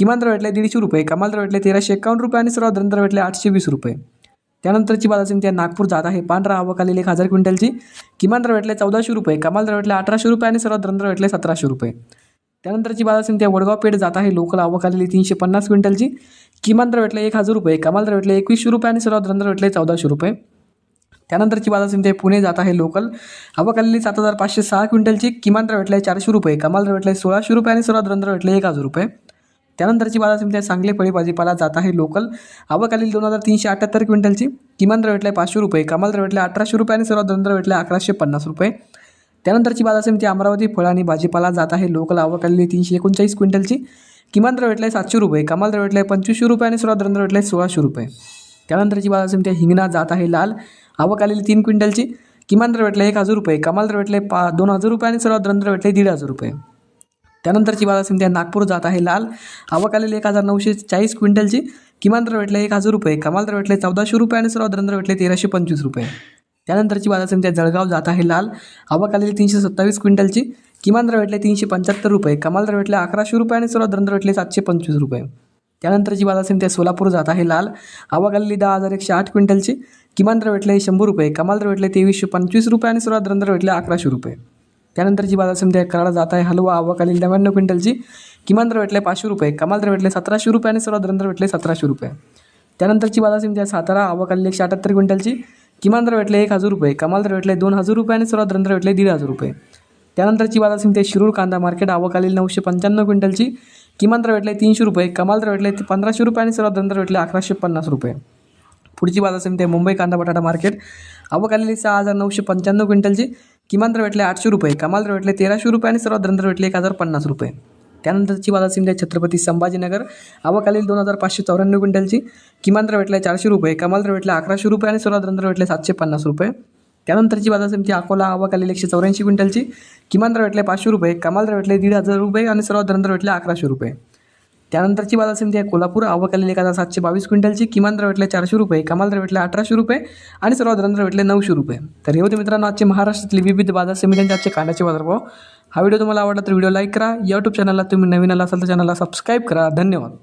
किमान दर भेटले दीडशे रुपये कमाल दर भेटले तेराशे एकावन्न रुपये आणि सर्वात दर भेटले आठशे वीस रुपये त्यानंतरची बाजार समिती आहे नागपूर जात आहे पांढरा आवक आलेली एक हजार क्विंटलची किमान दर भेटले चौदाशे रुपये कमाल दर भेटले अठराशे रुपये आणि सर्वात दर भेटले सतराशे रुपये त्यानंतरची बाजार समिती आहे वडगाव पेठ जात आहे लोकल आवकालेली तीनशे पन्नास क्विंटलची किमान दर भेटले एक हजार रुपये कमाल दर भेटले एकवीसशे रुपये आणि सर्वात दर भेटले चौदाशे रुपये त्यानंतरची बाजार समिती आहे पुणे जात आहे लोकल आवकालेली सात हजार पाचशे सहा क्विंटलची किमान दर भेटले चारशे रुपये कमाल दर भेटले सोळाशे रुपये आणि सर्वात दर भेटले एक हजार रुपये त्यानंतरची बाजार समिती आहे सांगली फळी भाजीपाला जात आहे लोकल. आवकालील दोन हजार तीनशे अठ्ठ्याहत्तर क्विंटलची. किमान दर भेटले पाचशे रुपये कमाल दर अठराशे रुपये आणि सर्वात दर भेटले अकराशे पन्नास रुपये. त्यानंतरची बाजार समिती अमरावती फळ आणि भाजीपाला जात आहे लोकल. आवकालेली तीनशे एकोणचाळीस क्विंटलची. किमान दर सातशे रुपये कमाल दर पंचवीसशे रुपये आणि सर्वात दर भेटले सोळाशे रुपये. त्यानंतरची बाजार समिती हिंगणा जात आहे लाल. आवकालेली तीन क्विंटलची. किमान दर एक हजार रुपये कमाल दर भेटले पा दोन हजार रुपये आणि सर्वात दर भेटले दीड हजार रुपये. त्यानंतरची बाजार समिती आहे नागपूर जात आहे. लाल आवक आलेली एक हजार नऊशे चाळीस क्विंटलची. किमान दर भेटले एक हजार रुपये. कमाल दर भेटले चौदाशे रुपये आणि सर्वात दर भेटले तेराशे पंचवीस रुपये. त्यानंतरची बाजार समिती आहे जळगाव जात आहे. लाल आवक आलेली तीनशे सत्तावीस क्विंटलची. किमान दर भेटले तीनशे पंच्याहत्तर रुपये. कमाल दर भेटले अकराशे रुपये आणि सर्वात दर भेटले सातशे पंचवीस रुपये. त्यानंतरची बाजार समिती आहे सोलापूर जात आहे. लाल आवक आलेली दहा हजार एकशे आठ क्विंटलची. किमान दर भेटले शंभर रुपये. कमाल दर भेटले तेवीसशे पंचवीस रुपये आणि सर्वात दर भेटले अकराशे रुपये. त्यानंतरची बाजार समिती आहे जात आहे हलवा आवकालील नव्याण्णव क्विंटलची किमान दर भेटले पाचशे रुपये कमाल दर भेटले सतराशे रुपये आणि सर्वात दर भेटले सतराशे रुपये. त्यानंतरची बाजार समिती आहे सातारा आवकालील एकशे अठ्याहत्तर क्विंटलची किमान दर भेटले एक हजार रुपये कमाल दर भेटले दोन हजार रुपये आणि सर्वात दर भेटले दीड हजार रुपये. त्यानंतरची बाजार समिती आहे शिरूर कांदा मार्केट आवकालील नऊशे पंच्याण्णव क्विंटलची किमान दर भेटले तीनशे रुपये कमाल दर भेटले पंधराशे रुपये आणि सर्वात दर भेटले अकराशे पन्नास रुपये. पुढची बाजार समिती आहे मुंबई कांदा बटाटा मार्केट आवक आलेली सहा हजार नऊशे पंच्याण्णव क्विंटलची किमान दर भेटले आठशे रुपये कमाल दर भेटले तेराशे रुपये आणि सर्वात दर भेटले एक हजार पन्नास रुपये. त्यानंतरची बाजार समिती छत्रपती संभाजीनगर. आवाखालील दोन हजार पाचशे चौऱ्याण्णव क्विंटलची. किमान दर भेटले चारशे रुपये कमाल दर भेटले अकराशे रुपये आणि सर्वात दर भेटले सातशे पन्नास रुपये. त्यानंतरची बाजार समिती अकोला आवाखालील एकशे चौऱ्याऐंशी क्विंटलची. किमान दर भेटले पाचशे रुपये कमाल दर भेटले दीड हजार रुपये आणि सर्वात दर भेटले अकराशे रुपये. त्यानंतरची बाजार समिती आहे कोल्हापूर. आवक आलेली एक हजार सातशे बावीस क्विंटलची. किमान दर भेटले चारशे रुपये. कमाल दर भेटले अठराशे रुपये. आणि सर्वात दर भेटले नऊशे रुपये. तर हे होते मित्रांनो आजचे महाराष्ट्रातले विविध बाजार समित्यांचे आजचे कांद्याचे बाजारभाव. हा व्हिडिओ तुम्हाला आवडला तर व्हिडिओ लाईक करा. यूट्यूब चॅनलला तुम्ही नवीन आला असाल तर चॅनलला सबस्क्राईब करा. धन्यवाद.